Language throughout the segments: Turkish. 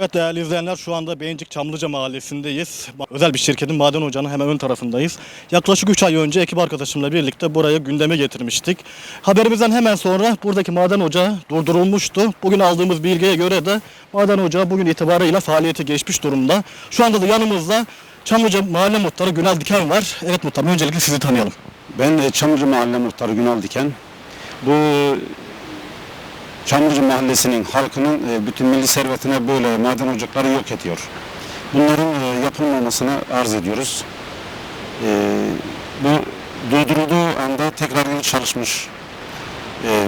Evet değerli izleyenler şu anda Beyincik Çamlıca mahallesindeyiz. Özel bir şirketin maden ocağının hemen ön tarafındayız. Yaklaşık 3 ay önce ekip arkadaşımla birlikte buraya gündeme getirmiştik. Haberimizden hemen sonra buradaki maden ocağı durdurulmuştu. Bugün aldığımız bilgiye göre de maden ocağı bugün itibarıyla faaliyete geçmiş durumda. Şu anda da yanımızda Çamlıca Mahalle Muhtarı Günal Diken var. Evet muhtarım öncelikle sizi tanıyalım. Ben Çamlıca Mahalle Muhtarı Günal Diken. Bu Çamlıca Mahallesi'nin halkının e, bütün milli servetine böyle maden ocakları yok ediyor. Bunların e, yapılmamasını arz ediyoruz. E, Bu durdurulduğu anda tekrar çalışmış.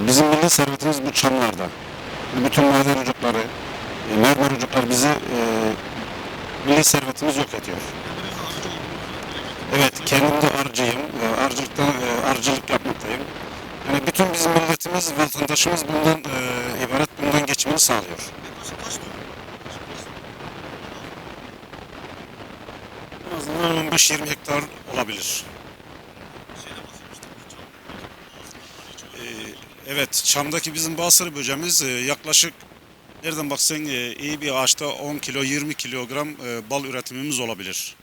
Bizim milli servetimiz bu çamlarda. Bütün maden ocakları, mermer ocakları bizi milli servetimiz yok ediyor. Evet, kendim de arıcıyım. Ee, Yani bütün bizim milletimiz, vatandaşımız bundan e, ibaret, bundan geçimini sağlıyor. En azından 15-20 hektar olabilir. Ee, Evet, Çam'daki bizim Basır böceğimiz e, yaklaşık nereden baksan e, iyi bir ağaçta 10 kilo 20 kilogram e, bal üretimimiz olabilir.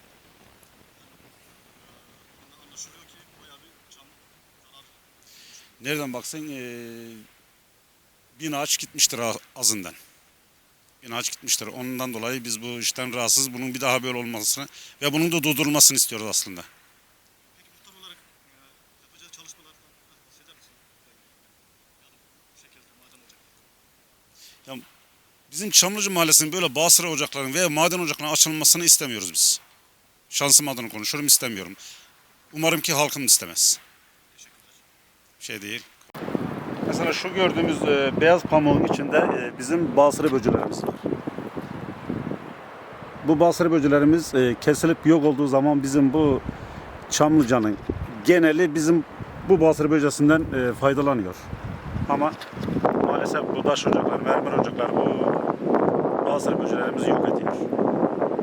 Nereden baksan eee bin ağaç gitmiştir azından. Bin ağaç gitmiştir. Ondan dolayı biz bu işten rahatsız. Bunun bir daha böyle olmasını ve bunun da durdurulmasını istiyoruz aslında. Peki muhtar olarak yapacağı çalışmalardan bahseder misin? Bu şekilde maden ocakları. Bizim Çamlıca Mahallesi'nin böyle basıra ocaklarının veya maden ocaklarının açılmasını istemiyoruz biz. Şansım adına konuşuyorum istemiyorum. Umarım ki halkım istemez. Şey değil. Mesela şu gördüğümüz e, beyaz pamuğun içinde e, bizim basırı böcelerimiz var. Bu basırı böcelerimiz e, kesilip yok olduğu zaman bizim bu Çamlıca'nın geneli bizim bu basırı böcesinden e, faydalanıyor. Ama maalesef bu taş ocaklar, mermer ocaklar bu basırı böcelerimizi yok ediyor.